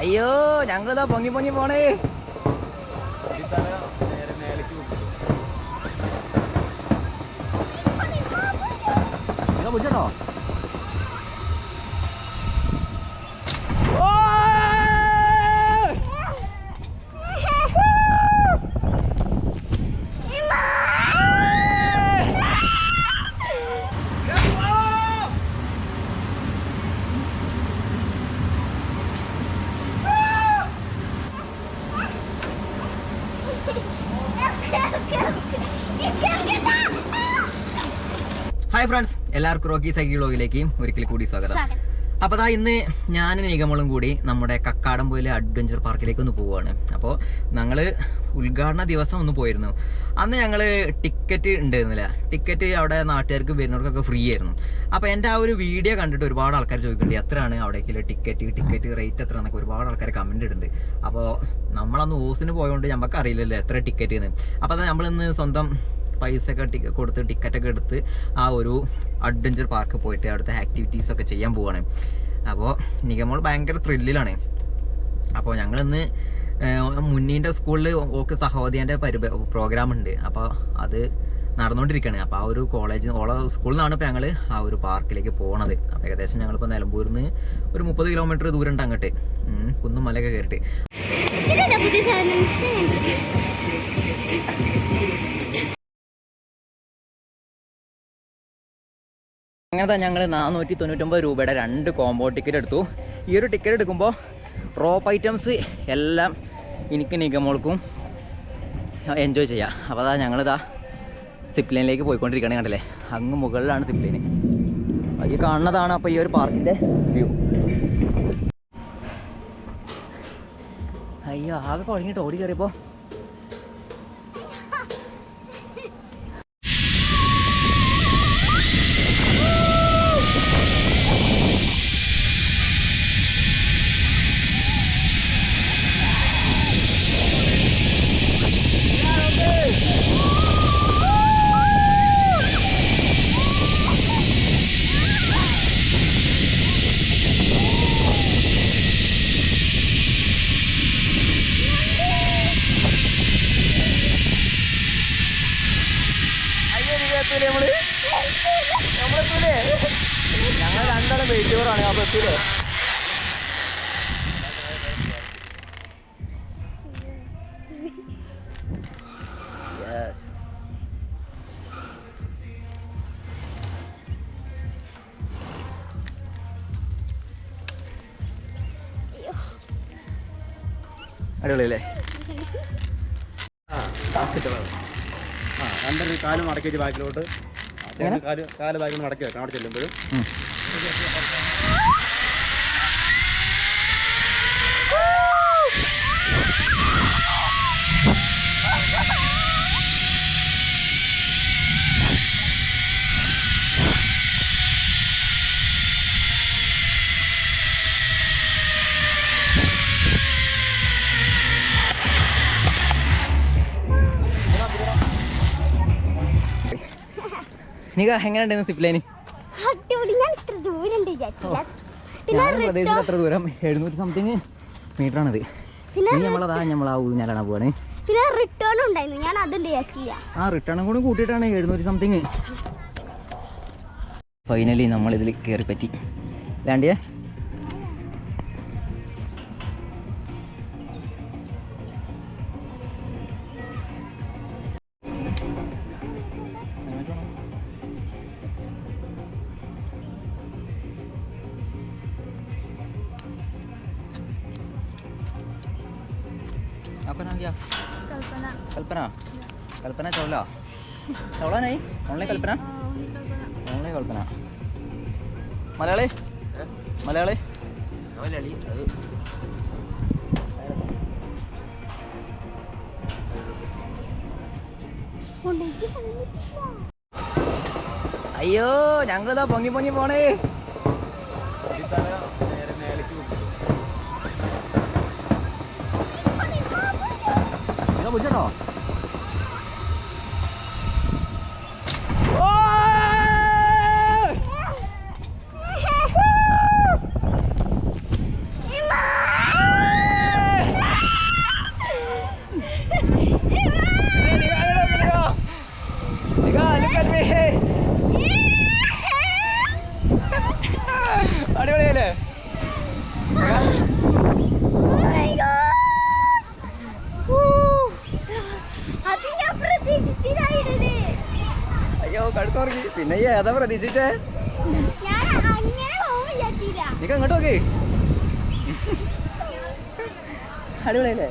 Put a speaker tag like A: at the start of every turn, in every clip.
A: അയ്യോ ഞങ്ങളിതാ പൊങ്ങി പൊങ്ങി പോണേ. പിടിച്ചോ സൈക്കിൾ വ്ളോഗിലേക്ക് ഒരിക്കൽ കൂടി സ്വാഗതം. അപ്പോൾ അതാ ഇന്ന് ഞാനും നീഗമളും കൂടി നമ്മുടെ കക്കാടംപോയിലെ അഡ്വഞ്ചർ പാർക്കിലേക്ക് ഒന്ന് പോവുകയാണ് അപ്പോൾ ഞങ്ങൾ ഉദ്ഘാടന ദിവസം ഒന്ന് പോയിരുന്നു. അന്ന് ഞങ്ങൾ ടിക്കറ്റ് ഉണ്ടായിരുന്നില്ല ടിക്കറ്റ് അവിടെ നാട്ടുകാർക്ക് വരുന്നവർക്കൊക്കെ ഫ്രീ ആയിരുന്നു. അപ്പോൾ എന്റെ ആ ഒരു വീഡിയോ കണ്ടിട്ട് ഒരുപാട് ആൾക്കാർ ചോദിക്കുന്നുണ്ട് എത്രയാണ് അവിടേക്കുള്ള ടിക്കറ്റ്? ടിക്കറ്റ് റേറ്റ് എത്ര? എന്നൊക്കെ ഒരുപാട് ആൾക്കാർ കമന്റ് ഇടുന്നുണ്ട്. അപ്പോൾ നമ്മളന്ന് ഓസിന് പോയതുകൊണ്ട് നമുക്ക് അറിയില്ലല്ലോ എത്ര ടിക്കറ്റ് എന്ന്. അപ്പോൾ അത് നമ്മളിന്ന് സ്വന്തം പൈസ ഒക്കെ കൊടുത്ത് കൊടുത്ത് ടിക്കറ്റൊക്കെ എടുത്ത് ആ ഒരു അഡ്വഞ്ചർ പാർക്ക് പോയിട്ട് അവിടുത്തെ ആക്ടിവിറ്റീസ് ഒക്കെ ചെയ്യാൻ പോവാണ്. അപ്പോൾ നിഗമോൾ ഭയങ്കര ത്രില്ലിലാണ് അപ്പോൾ ഞങ്ങളിന്ന് മുന്നീന്റെ സ്കൂളിൽ ഓക്ക് സഹോദയന്റെ പ്രോഗ്രാം ഉണ്ട്. അപ്പോൾ അത് നടന്നുകൊണ്ടിരിക്കുകയാണ് അപ്പോൾ ആ ഒരു കോളേജ് ഓള സ്കൂളിൽ നിന്നാണ് ഇപ്പോൾ ഞങ്ങൾ ആ ഒരു പാർക്കിലേക്ക് പോകണത് അപ്പോൾ ഏകദേശം ഞങ്ങളിപ്പോൾ നിലമ്പൂരിൽ നിന്ന് ഒരു മുപ്പത് കിലോമീറ്റർ ദൂരം ഉണ്ട് അങ്ങോട്ട് കുന്നും മലയൊക്കെ കയറിയിട്ട്
B: ഇതല്ല
A: തന്നെ ഞങ്ങൾ നാനൂറ്റി തൊണ്ണൂറ്റൊമ്പത് രൂപയുടെ രണ്ട് കോംബോ ടിക്കറ്റ് എടുത്തു. ഈ ഒരു ടിക്കറ്റ് എടുക്കുമ്പോൾ റോപ്പ് ഐറ്റംസ് എല്ലാം എനിക്ക് നിഗമോൾക്കും എൻജോയ് ചെയ്യാം. അപ്പോൾ അതാ ഞങ്ങളിതാ സിപ്ലൈനിലേക്ക് പോയിക്കൊണ്ടിരിക്കുകയാണ് കണ്ടില്ലേ? അങ്ങ് മുകളിലാണ് സിപ്ലൈന് ഈ കാണുന്നതാണ് അപ്പോൾ ഈ ഒരു പാർക്കിന്റെ വ്യൂ അയ്യോ ആകെ കുഴങ്ങിയിട്ട് ഓടി കയറിയപ്പോൾ
C: വെച്ച് ബാക്കിലോട്ട്? കാൽ കാൽ ബാക്കിൽ മടക്കി വെക്കണം അവിടെ ചെല്ലുമ്പോഴും.
A: നിക എങ്ങനെയുണ്ടായിരുന്നു സിപ്പ് ലൈന്
B: അടിപൊളി. ഞാൻ ഇത്ര ദൂരം
A: പ്രദേശത്ത് എത്ര ദൂരം. എഴുന്നൂറ്റി സംതിങ് മീറ്റർ ആണിത് ഇനി നമ്മളതാ നമ്മൾ ആ ഊഞ്ഞാലാണ് പോവാണ്.
B: പിന്നെ റിട്ടേൺ ഉണ്ടായിരുന്നു. ഞാൻ അതുണ്ട് വിചാരിച്ചില്ല.
A: ആ റിട്ടേണും കൂടി കൂട്ടിയിട്ടാണ് എഴുന്നൂറ്റി സംതിങ് ഫൈനലി നമ്മൾ ഇതിൽ കയറി പറ്റി ലാണ്ടിയേ
B: കൽപ്പന
A: ചൗല? ചൗളനായി ഓൺലൈൻ കൽപ്പന? ഓൺലൈൻ കൽപ്പന. മലയാളി? മലയാളി? മലയാളി അയ്യോ ഞങ്ങളിതാ പൊങ്ങി പൊങ്ങി പോണേ. ഇതാ പിടിച്ചോ ഈ പ്രതീക്ഷിച്ചേ.
B: ഞാൻ അങ്ങനെ നോക്കി വിചാരിച്ചില്ല.
A: അങ്ങോട്ട് നോക്ക്. അടിപൊളിയല്ലേ?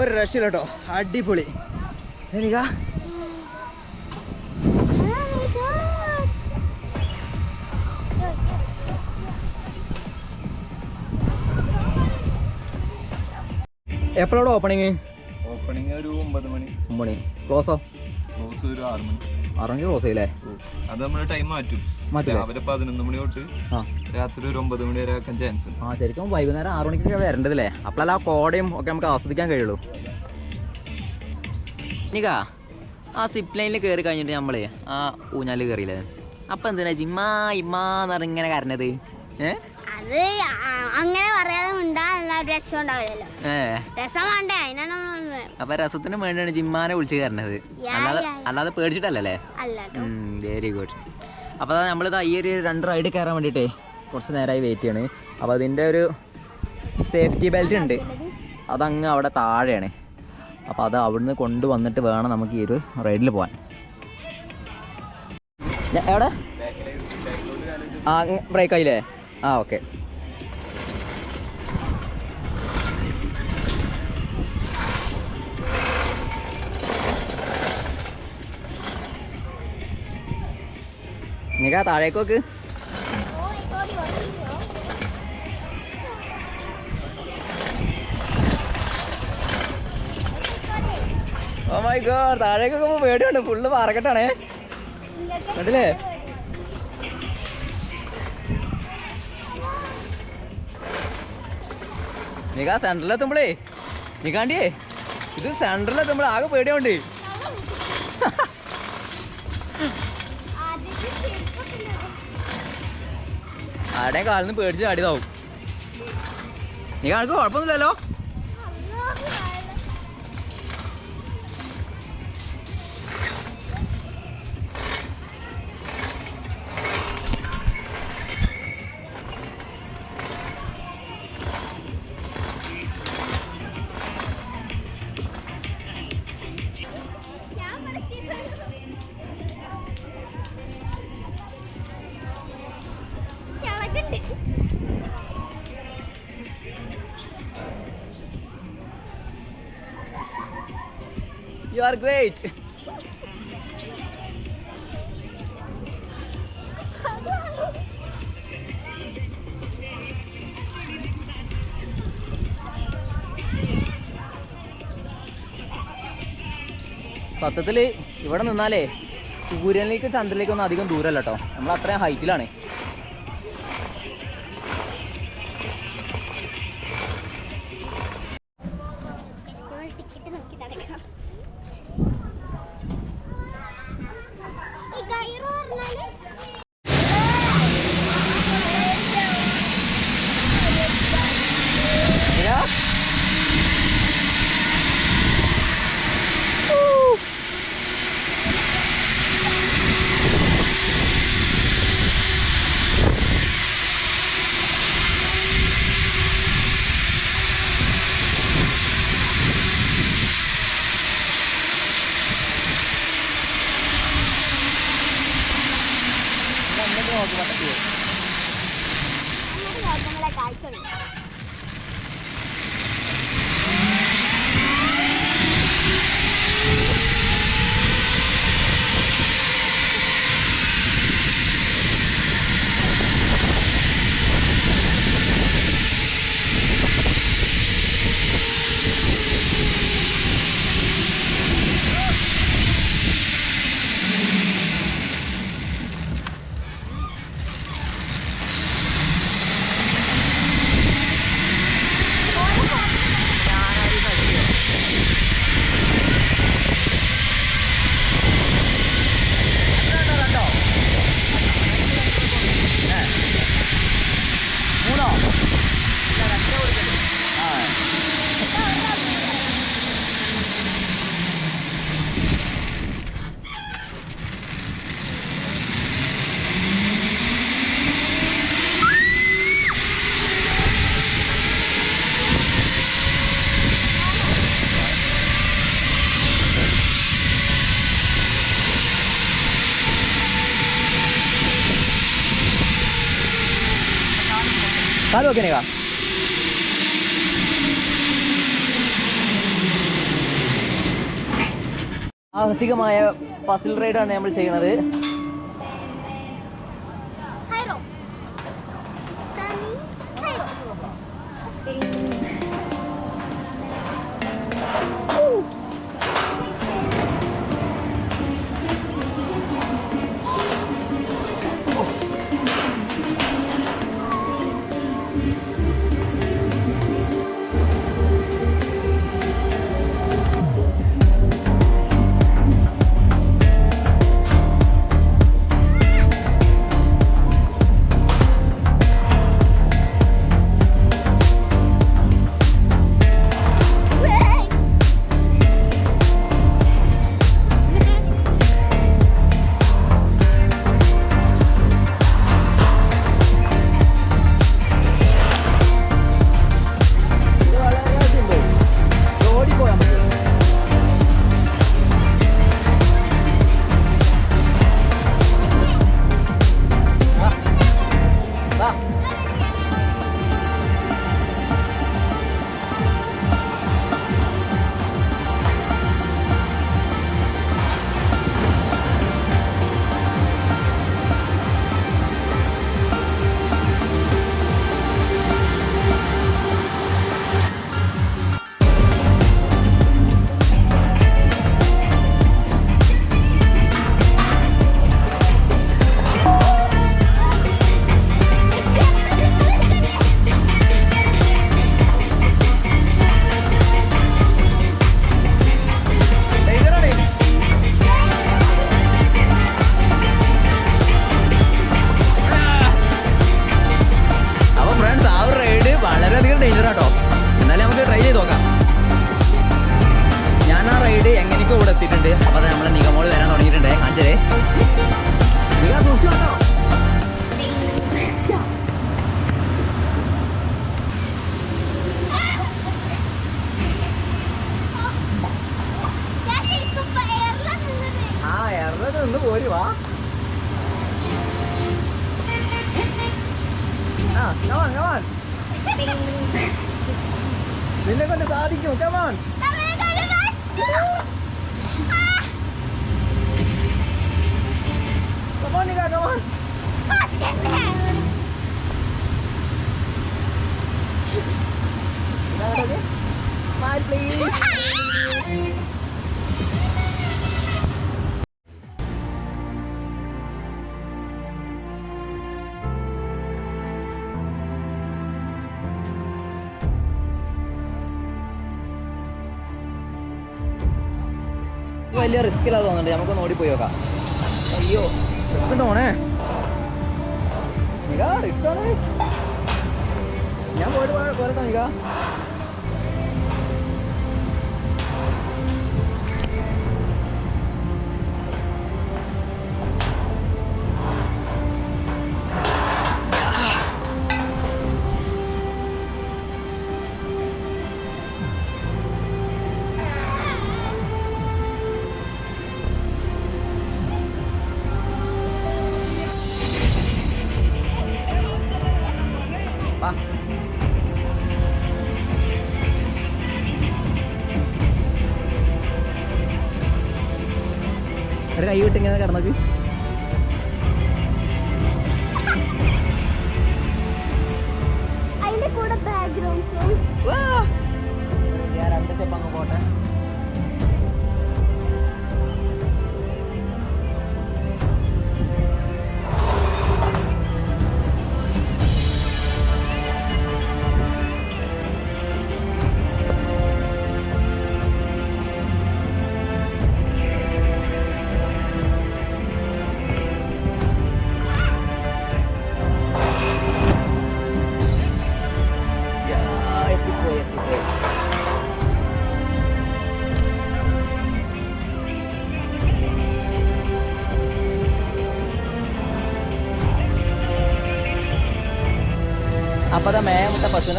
A: ഒരു രക്ഷയില്ല കേട്ടോ. അടിപൊളി. എനിക്കാ എപ്പോഴാണ് ഓപ്പണിങ്
C: ഓപ്പണിങ് ഒരു ഒമ്പത് മണി.
A: മണി. ക്ലോസോ?
C: ക്ലോസ് ഒരു ആറ് മണി.
A: ആറഞ്ച് ക്ലോസ് ചെയ്യില്ലേ
C: അത് നമ്മൾ ടൈം മാറ്റും. രാവിലെ പതിനൊന്ന് മണി തൊട്ട് രാത്രി ഒരു ഒമ്പത് മണി വരെ ആക്കാൻ ചാൻസ്
A: ആ ശരിക്കും വൈകുന്നേരം ആറ് മണിക്കൊക്കെ വരേണ്ടതല്ലേ? അപ്പോഴല്ല ആ കോടയും ഒക്കെ നമുക്ക് ആസ്വദിക്കാൻ കഴിയുള്ളൂ. നിക ആ സിപ്പ് ലൈനിൽ കയറി കഴിഞ്ഞിട്ട് നമ്മൾ ആ ഊഞ്ഞാൽ കയറിയില്ലേ അപ്പൊ എന്തിനാ ജിമ്മാ ഇമ്മാന്ന് പറഞ്ഞ് ഇങ്ങനെ കരഞ്ഞത്? ഏ?
B: അത് അങ്ങനെ പറയാതെ ഉണ്ടാകാനുള്ള രസം ഉണ്ടാവില്ലല്ലോ രസം വേണ്ടേ? അതിനാണ് നമ്മൾ.
A: അപ്പൊ രസത്തിന് വേണ്ടിയാണ് ജിമ്മാനെ വിളിച്ചു കയറണത്. അല്ലാതെ. അല്ലാതെ പേടിച്ചിട്ടല്ലല്ലേ
B: അല്ല?
A: വെരി ഗുഡ് അപ്പോൾ നമ്മളിത് ഈ ഒരു രണ്ട് റൈഡ് കയറാൻ വേണ്ടിട്ടേ കുറച്ച് നേരമായി വെയിറ്റ് ചെയ്യാണ്. അപ്പോൾ അതിന്റെ ഒരു സേഫ്റ്റി ബെൽറ്റ് ഉണ്ട്. അതങ്ങ് അവിടെ താഴെയാണ്. അപ്പോൾ അത് അവിടുന്ന് കൊണ്ടുവന്നിട്ട് വേണം നമുക്ക് ഈ ഒരു റൈഡിൽ പോകാൻ എവിടെ? ആ ബ്രേക്ക് ആയില്ലേ ആ ഓക്കെ. നിങ്ങൾ താഴേക്ക് നോക്ക്. ഓ മൈ ഗോഡ് താഴേക്ക് നോക്കുമ്പോൾ പേടിയുണ്ട് ഫുള്ള് പാറക്കെട്ടാണേ. കണ്ടില്ലേ? നിക നീ നിക്കാണ്ടിയേ ഇത് സെൻട്രലെത്തുമ്പോൾ ആകെ പേടിയുണ്ട് ആടേ കാലിന്ന് പേടിച്ച് ചാടിയതാവും. നീ കണക്ക് കുഴപ്പമൊന്നുമില്ലല്ലോ? യു ആർ ഗ്രേറ്റ് സത്യത്തിൽ ഇവിടെ നിന്നാലേ സൂര്യനിലേക്ക് ചന്ദ്രനിലേക്കൊന്നും അധികം ദൂരമല്ല കേട്ടോ നമ്മൾ അത്രയും ഹൈറ്റിലാണ്.
B: ടിക്കറ്റ് നോക്കി നടക്കാം.
A: കാൽ വെക്കണേക്കാ സാഹസികമായ പസിൽ റൈഡാണ് നമ്മൾ ചെയ്യണത് ഡേഞ്ചർ എന്നാലും നമുക്ക് ട്രൈ ചെയ്ത് നോക്കാം. ഞാൻ ആ റൈഡ് എങ്ങനെയൊക്കെ ഇവിടെ എത്തിയിട്ടുണ്ട്. അപ്പൊ നമ്മളെ നിഗമോൾ വരാൻ തുടങ്ങിയിട്ടുണ്ട്. കാണിച്ചേ നിഗ സൂക്ഷിച്ചു കേട്ടോ നിന്ന് പോര് നിന്നെ കൊണ്ട് സാധിക്കും കമാൻ
B: നമ്മളെ കൊണ്ട് പറ്റും.
A: കമാൻ നിഗ വലിയ റിസ്ക് ഇല്ലാതെ തോന്നുന്നുണ്ട്. നമുക്കൊന്ന് പോയി നോക്കാം. അയ്യോ റിസ്ക് ഉണ്ടോ നിക റിസ്ക് ആണ്. ഞാൻ പോയിട്ട് പോ- പോരട്ടോ നിക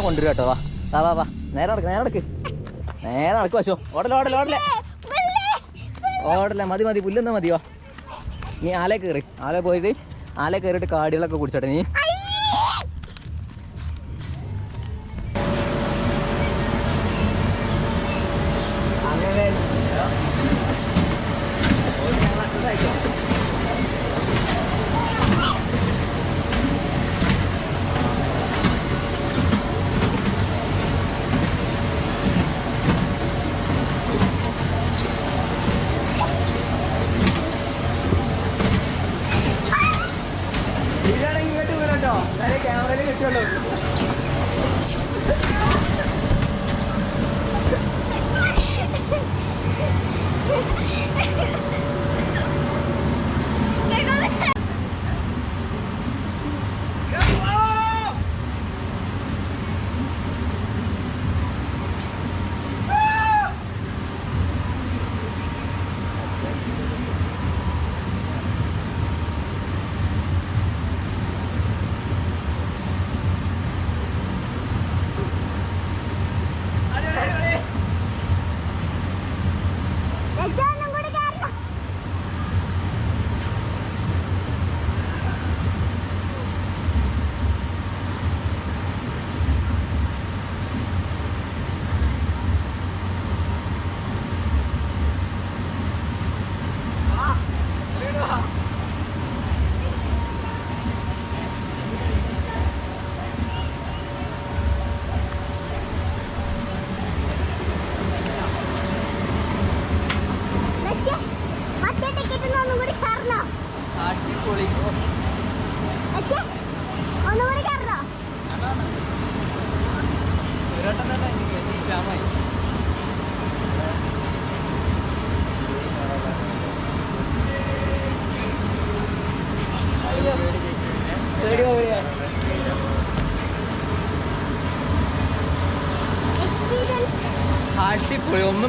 A: കൊണ്ടുവരും കേട്ടോ വാ. വാ വാ വാ. നേരെ നടക്ക് നേരെ നടക്ക്. നേരെ നടക്ക് പശു ഓടല ഓടല ഓടല്ലേ. ഓടല മതി മതി പുല്ലെന്നാ മതി വാ. നീ ആലേ കയറി. ആലേ പോയിട്ട് ആലേ കയറിയിട്ട് കാടികളൊക്കെ കുടിച്ചോട്ടെ നീ.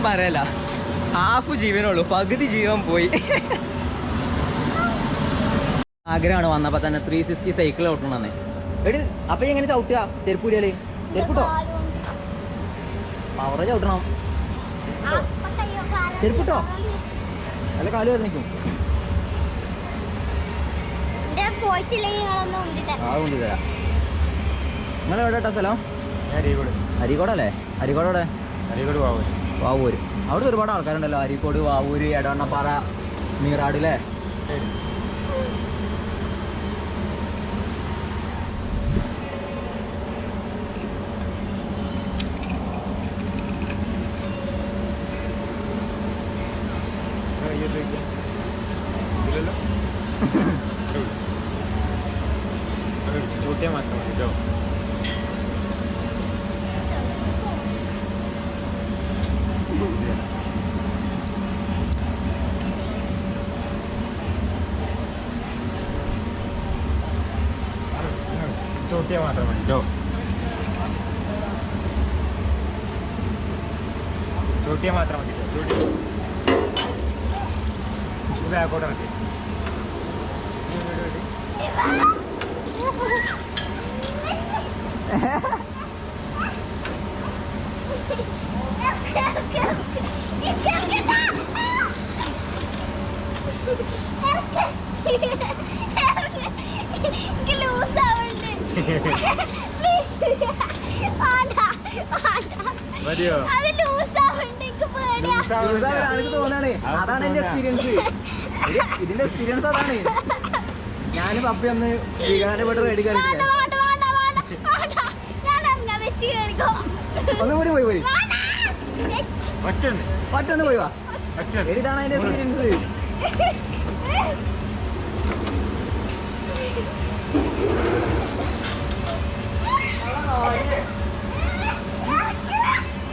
A: പറയല. ഹാഫ് ജീവനുള്ളൂ പകുതി ജീവൻ പോയി. ആഗ്രഹമാണ് വന്നപ്പോ തന്നെ ത്രീ സിക്സ്റ്റി സൈക്കിൾ ഓട്ടണമെന്ന്. എടി അപ്പൊ എങ്ങനെ ചവിട്ടുക? ചെരുപ്പൂരിയല്ലേ ചെരുപ്പിട്ടോ? പവറ ചവിട്ടണം. ചെരുപ്പിട്ടോ? അല്ല
B: കാൽ വരുന്നിക്കും
A: ആ കൊണ്ട് തരാം. നിങ്ങൾ എവിടെ കേട്ടോ സ്ഥലം?
C: ഞാൻ അരീക്കോട്.
A: അരീക്കോടല്ലേ? അരീക്കോട്
C: പോവാ
A: വാവൂര്. അവിടെ ഒരുപാട് ആൾക്കാരുണ്ടല്ലോ. അരീക്കോട് വാവൂര് എടവണ്ണപ്പാറ മീറാട് അല്ലേ
C: ചൂട്ടിയാൽ മാത്രം മതി കേട്ടോ ചൂട്ടിയാൽ മാത്രം മതി കേട്ടോ ചൂട്ടിയാൽ മാത്രം മതി. ചൂട്ടി. ഇത് ബാക്കോട്ട് മതി.
B: എനിക്ക് പേടിയാ
A: എനിക്ക് തോന്നാണ് അതാണ് എന്റെ എക്സ്പീരിയൻസ് ഇതിന്റെ എക്സ്പീരിയൻസ് അതാണ്. ഞാനും പപ്പി ഒന്ന് വികാരപ്പെട്ട് റെഡി ഒന്നും കൂടി പോയി പോയി. ഒറ്റൊന്ന് പോയി വാ. ഇതാണ് അതിന്റെ എക്സ്പീരിയൻസ്
B: Oh, അതങ്ങനെ നിക്കുമ്പോ ലൂസാവാണ് അപ്പൊ ഇത് പേടിയാവും
C: അത് ലൂസാണ് ഞാൻ
A: ഇതാണ് എന്റെ എക്സ്പീരിയൻസ്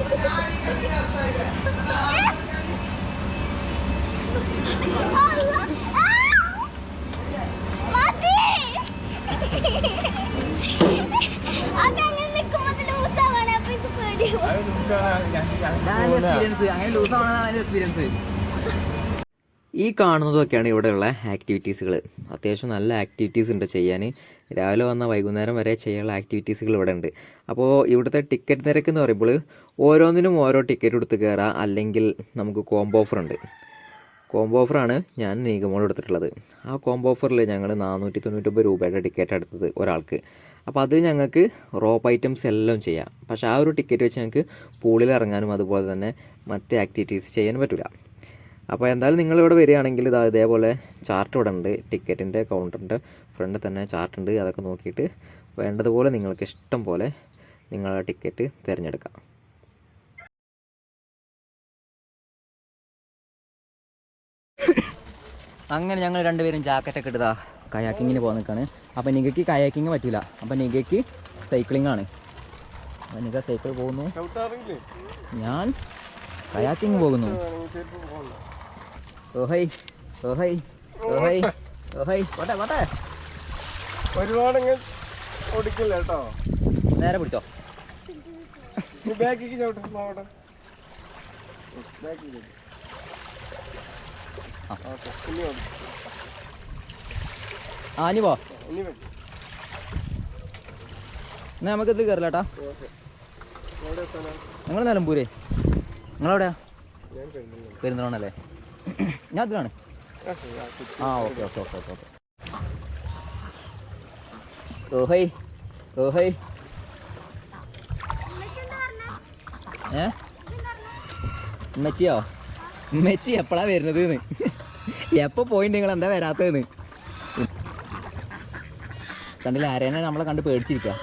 A: എക്സ്പീരിയൻസ് ഈ കാണുന്നതൊക്കെയാണ് ഇവിടെയുള്ള ആക്ടിവിറ്റീസുകൾ അത്യാവശ്യം നല്ല ആക്ടിവിറ്റീസ് ഉണ്ട് ചെയ്യാൻ രാവിലെ വന്നാൽ വൈകുന്നേരം വരെ ചെയ്യാനുള്ള ആക്ടിവിറ്റീസുകൾ ഇവിടെ ഉണ്ട് അപ്പോൾ ഇവിടുത്തെ ടിക്കറ്റ് നിരക്ക് എന്ന് പറയുമ്പോൾ ഓരോന്നിനും ഓരോ ടിക്കറ്റ് എടുത്ത് കയറാം അല്ലെങ്കിൽ നമുക്ക് കോംബോ ഓഫർ ഉണ്ട്. കോംബോ ഓഫറാണ് ഞാൻ നീഗമോൾ എടുത്തിട്ടുള്ളത്. ആ കോംബോ ഓഫറിൽ ഞങ്ങൾ നാനൂറ്റി തൊണ്ണൂറ്റൊമ്പത് രൂപയുടെ ടിക്കറ്റ് എടുത്തത് ഒരാൾക്ക്. അപ്പോൾ അത് ഞങ്ങൾക്ക് റോപ്പ് ഐറ്റംസ് എല്ലാം ചെയ്യാം. പക്ഷേ ആ ഒരു ടിക്കറ്റ് വെച്ച് ഞങ്ങൾക്ക് പൂളിൽ ഇറങ്ങാനും അതുപോലെ തന്നെ മറ്റ് ആക്ടിവിറ്റീസ് ചെയ്യാൻ പറ്റില്ല അപ്പോൾ എന്തായാലും നിങ്ങളിവിടെ വരികയാണെങ്കിൽ ഇതാ ഇതേപോലെ ചാർട്ട് ഇവിടെ ഉണ്ട്. ടിക്കറ്റിന്റെ കൗണ്ടറിന്റെ ഫ്രണ്ടിൽ തന്നെ ചാർട്ട് ഉണ്ട് അതൊക്കെ നോക്കിയിട്ട് വേണ്ടതുപോലെ നിങ്ങൾക്ക് ഇഷ്ടം പോലെ നിങ്ങളുടെ ടിക്കറ്റ് തിരഞ്ഞെടുക്കാം. അങ്ങനെ ഞങ്ങൾ രണ്ടുപേരും ജാക്കറ്റൊക്കെ ഇട്ടതാ കയാക്കിങ്ങിന് പോകാൻ നിൽക്കുകയാണ് അപ്പോൾ നികയ്ക്ക് കയാക്കിങ് പറ്റില്ല അപ്പോൾ നികയ്ക്ക് സൈക്ലിംഗ് ആണ്. അപ്പോൾ നിക സൈക്കിൾ പോകുന്നു. ഞാൻ കയാക്കിങ് പോകുന്നു. ഓഹൈ ഓഹൈ ഓഹൈ ഓഹൈ. പോട്ടെ പോട്ടെ
C: ഒരുപാട് ഇങ്ങനെ ഓടിക്കില്ല കേട്ടോ.
A: നേരെ പിടിച്ചോ.
C: ബാക്കിക്ക് ചവിട്ടും നോക്കട്ടെ ബാക്കിക്ക്
A: ആ.
C: ഓക്കെ ഇനി ഓടി
A: ആ ഇനി പോ.
C: ഇനി വെക്കും
A: എന്നാ നമുക്ക് ഇത് കയറില്ല നിങ്ങൾ നിലമ്പൂരേ? നിങ്ങളെവിടെയാ? പെരുന്തോണല്ലേ ഞാൻ ഇതിലാണ് ആ okay okay okay okay okay. ഓഹൈ ഓഹൈ ഏ ഉമ്മച്ചിയോ ഉമ്മച്ചി എപ്പോഴാ വരുന്നത് എപ്പോ പോയിണ്ട് നിങ്ങൾ എന്താ വരാത്തതെന്ന് കണ്ടില്ല ആരേനെ നമ്മളെ കണ്ട് പേടിച്ചിരിക്കുക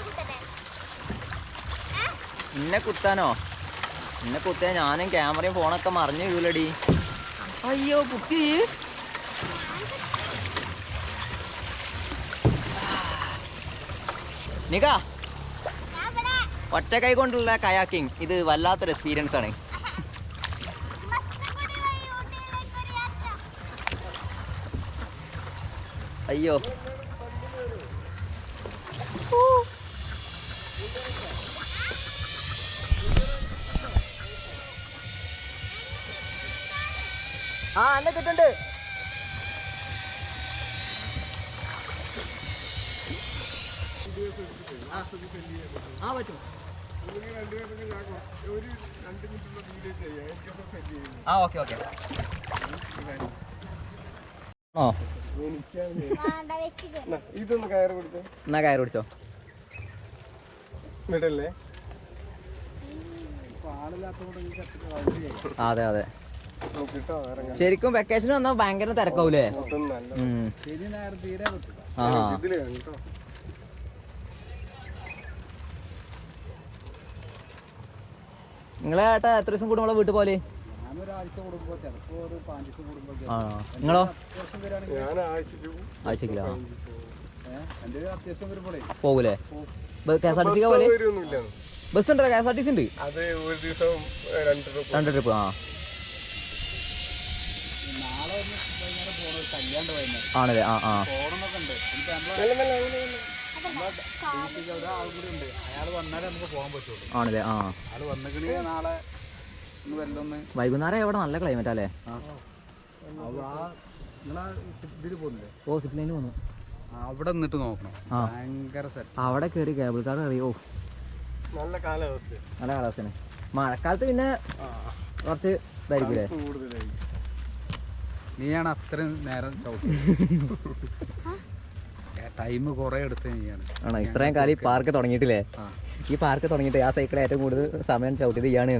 B: കുത്തട്ടെ
A: എന്നെ കുത്താനോ? എന്നെ കുത്തിയാ ഞാനും ക്യാമറയും ഫോണൊക്കെ മറിഞ്ഞു വീഴലടി. അയ്യോ കുത്തി. നിക. ഒറ്റ കൈ കൊണ്ടുള്ള കയാക്കിംഗ് ഇത് വല്ലാത്തൊരു എക്സ്പീരിയൻസ് ആണ്. അയ്യോ.
C: സെറ്റ് ചെയ്യും
A: ആ ഓക്കെ ഓക്കെ. ഓ
C: ഇതൊന്ന് കയറ് പിടിച്ചോ.
A: എന്നാ കയറ് പിടിച്ചോ.
C: വിടല്ലേ?
A: ആ, അതെ അതെ. ശരിക്കും വെക്കേഷൻ വന്നാൽ ഭയങ്കര തിരക്കാവൂലേ. ആ
C: ഇതിൽ കണ്ടോ
A: നിങ്ങളെ ഏട്ടാ എത്ര ദിവസം കൂടുമ്പോളെ വീട്ടിൽ പോലെ ആ നിങ്ങളോ? ആഴ്ചക്കില്ല പോകൂലേ? K S R T C പോലെ ബസ് ഉണ്ടോ K S R T C ഉണ്ട്?
C: അത് ഒരു ദിവസം ഏ, രണ്ട് രൂപ
A: രണ്ട് ട്രിപ്പ് ആ. ആണല്ലേ? ആ ആ. ആണല്ലേ? ആ. വൈകുന്നേരം എവിടെ? നല്ല ക്ലൈമറ്റ് അല്ലേ ഓ സിപ്ലൈന് പോന്നു.
D: അവിടെ നിന്നിട്ട് നോക്കണം.
A: ആ.
D: ഭയങ്കര സെറ്റ്
A: അവിടെ കയറി കേബിൾ കാർ അറിയോ ഓ.
C: നല്ല കാലാവസ്ഥ
A: നല്ല കാലാവസ്ഥ മഴക്കാലത്ത് പിന്നെ കുറച്ച്
C: ഇതായിരിക്കില്ലേ
D: നീയാണ് അത്രയും നേരം ചവിട്ടി ടൈം കുറെ എടുത്തു കഴിഞ്ഞാണ്.
A: ആണോ? ഇത്രയും കാലം ഈ പാർക്ക് തുടങ്ങിയിട്ടില്ലേ? ഈ പാർക്ക് തുടങ്ങിയിട്ട് ആ സൈക്കിൾ ഏറ്റവും കൂടുതൽ സമയം ചവിട്ടിയത് ഇയാണ്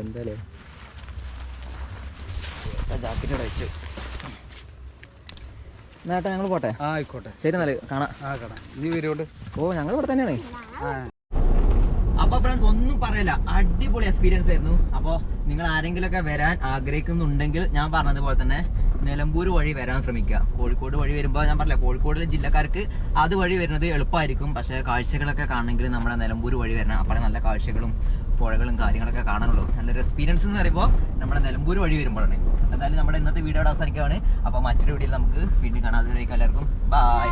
A: എന്തായാലേ ജാക്കറ്റ് വെച്ചു. നേട്ടാ ഞങ്ങൾ പോട്ടെ?
D: ആ ആയിക്കോട്ടെ.
A: ശരി എന്നാൽ കാണാം.
D: ആ കട നീ
A: ഓ ഞങ്ങൾ ഇവിടെ തന്നെയാണ്.
D: ആ.
A: അപ്പൊ ഫ്രണ്ട്സ് ഒന്നും പറയില്ല. അടിപൊളി എക്സ്പീരിയൻസ് ആയിരുന്നു. അപ്പോൾ നിങ്ങൾ ആരെങ്കിലും ഒക്കെ വരാൻ ആഗ്രഹിക്കുന്നുണ്ടെങ്കിൽ ഞാൻ പറഞ്ഞതുപോലെ തന്നെ നിലമ്പൂർ വഴി വരാൻ ശ്രമിക്കുക. കോഴിക്കോട് വഴി വരുമ്പോൾ ഞാൻ പറഞ്ഞില്ല കോഴിക്കോടിലെ ജില്ലക്കാർക്ക് അത് വഴി വരുന്നത് എളുപ്പമായിരിക്കും. പക്ഷേ കാഴ്ചകളൊക്കെ കാണണമെങ്കിൽ നമ്മുടെ നിലമ്പൂർ വഴി വരണം. അപ്പോൾ നല്ല കാഴ്ചകളും പുഴകളും കാര്യങ്ങളൊക്കെ കാണാനുള്ളൂ. നല്ലൊരു എക്സ്പീരിയൻസ് എന്ന് പറയുമ്പോൾ നമ്മുടെ നിലമ്പൂർ വഴി വരുമ്പോഴാണ്. എന്തായാലും നമ്മുടെ ഇന്നത്തെ വീഡിയോ അവസാനിക്കുകയാണ്. അപ്പോൾ മറ്റൊരു വീഡിയോയിൽ നമുക്ക് വീണ്ടും കാണാം. അതുവരേക്കും എല്ലാവർക്കും. ബൈ